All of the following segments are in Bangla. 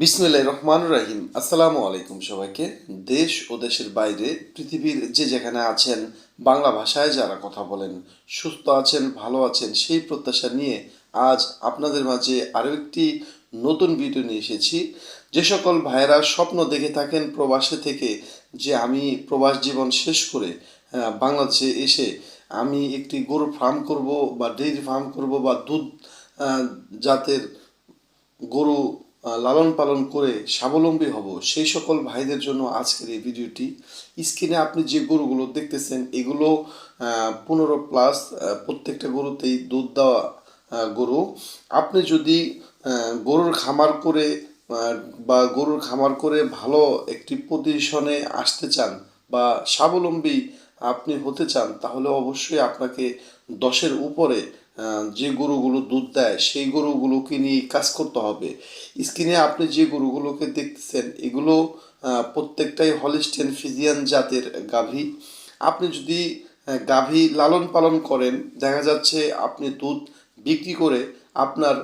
বিসমিল্লাহ রহমান রাহিম। আসসালামু আলাইকুম সবাইকে। দেশ ও দেশের বাইরে পৃথিবীর যে যেখানে আছেন, বাংলা ভাষায় যারা কথা বলেন, সুস্থ আছেন, ভালো আছেন, সেই প্রত্যাশা নিয়ে আজ আপনাদের মাঝে আরও একটি নতুন ভিডিও নিয়ে এসেছি। যে সকল ভাইয়েরা স্বপ্ন দেখে থাকেন প্রবাসে থেকে যে আমি প্রবাস জীবন শেষ করে বাংলাদেশে এসে আমি একটি গরুর ফার্ম করব বা ডেইরি ফার্ম করব বা দুধ জাতের গরু লালন পালন করে স্বাবলম্বী হব। সেই সকল ভাইদের জন্য আজকের এই ভিডিওটি। স্ক্রিনে আপনি যে গরুগুলো দেখতেছেন, এগুলো পনেরো প্লাস প্রত্যেকটা গরুতেই দুধ দেওয়া গরু। আপনি যদি গরুর খামার করে বা গরুর খামার করে ভালো একটি পজিশনে আসতে চান বা স্বাবলম্বী আপনি হতে চান, তাহলে অবশ্যই আপনাকে দশের উপরে যে গরুগুলো দুধ দেয়, সেই গরুগুলোকে নিয়ে কাজ করতে হবে। স্ক্রিনে আপনি যে গরুগুলোকে দেখতেছেন, এগুলো প্রত্যেকটাই হলিস্টেন ফিজিয়ান জাতের গাভী। আপনি যদি গাভী লালন পালন করেন, দেখা যাচ্ছে আপনি দুধ বিক্রি করে আপনার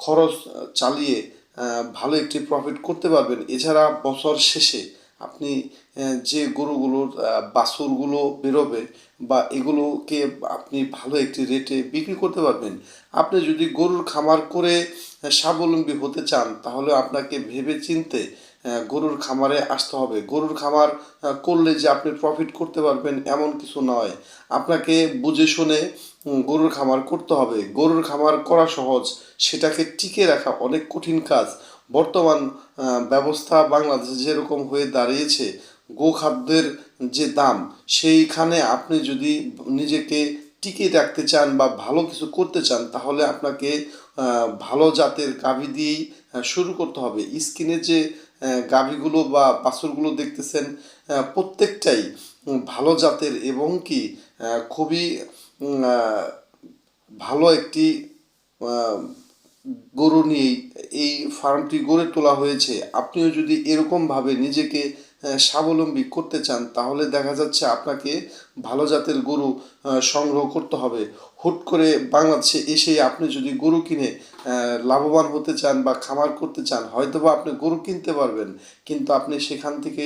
খরচ চালিয়ে ভালো একটি প্রফিট করতে পারবেন। এছাড়া বছর শেষে আপনি যে গরুগুলোর বাছুরগুলো বেরোবে বা এগুলোকে আপনি ভালো একটি রেটে বিক্রি করতে পারবেন, আপনি যদি গরুর খামার করে স্বাবলম্বী হতে চান, তাহলে আপনাকে ভেবে চিনতে গরুর খামারে আসতে হবে। গরুর খামার করলে যে আপনি প্রফিট করতে পারবেন এমন কিছু নয়। আপনাকে বুঝে শুনে গরুর খামার করতে হবে। গরুর খামার করা সহজ, সেটাকে টিকে রাখা অনেক কঠিন কাজ। বর্তমান ব্যবস্থা বাংলাদেশে যেরকম হয়ে দাঁড়িয়েছে, গোখাদ্যের যে দাম, সেইখানে আপনি যদি নিজেকে টিকিয়ে রাখতে চান বা ভালো কিছু করতে চান, তাহলে আপনাকে ভালো জাতের গাভী দিয়েই শুরু করতে হবে। স্কিনে যে গাভীগুলো বা বাছুরগুলো দেখতেছেন প্রত্যেকটাই ভালো জাতের এবং কি খুবই ভালো একটি গরু নিয়েই এই ফার্মটি গড়ে তোলা হয়েছে। আপনিও যদি এরকমভাবে নিজেকে স্বাবলম্বী করতে চান, তাহলে দেখা যাচ্ছে আপনাকে ভালো জাতের গরু সংগ্রহ করতে হবে। হুট করে বাংলাদেশে এসে আপনি যদি গরু কিনে লাভবান হতে চান বা খামার করতে চান, হয়তোবা আপনি গরু কিনতে পারবেন, কিন্তু আপনি সেখান থেকে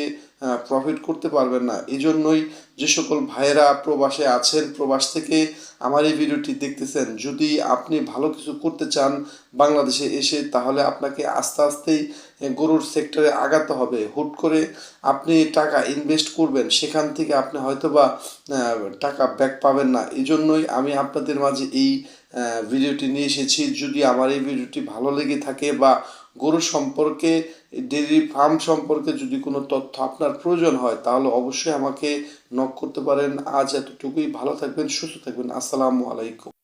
প্রফিট করতে পারবেন না। এই জন্যই যে সকল ভাইয়েরা প্রবাসে আছেন, প্রবাস থেকে আমার এই ভিডিওটি দেখতেছেন, যদি আপনি ভালো কিছু করতে চান বাংলাদেশে এসে, তাহলে আপনাকে আস্তে আস্তেই গরুর সেক্টরে আগাতে হবে। হুট করে আপনি টাকা ইনভেস্ট করবেন, সেখান থেকে আপনি হয়তোবা টাকা ব্যাক পাবেন না। এই জন্যই আমি আপনাদের মাঝে এই ভিডিওটি নিয়ে এসেছি। যদি আমার এই ভিডিওটি ভালো লেগে থাকে বা গরু সম্পর্কে, ডেইরি ফার্ম সম্পর্কে যদি কোনো তথ্য আপনার প্রয়োজন হয়, তাহলে অবশ্যই আমাকে নক করতে পারেন। আজ এতটুকুই। ভালো থাকবেন, সুস্থ থাকবেন। আসসালামু আলাইকুম।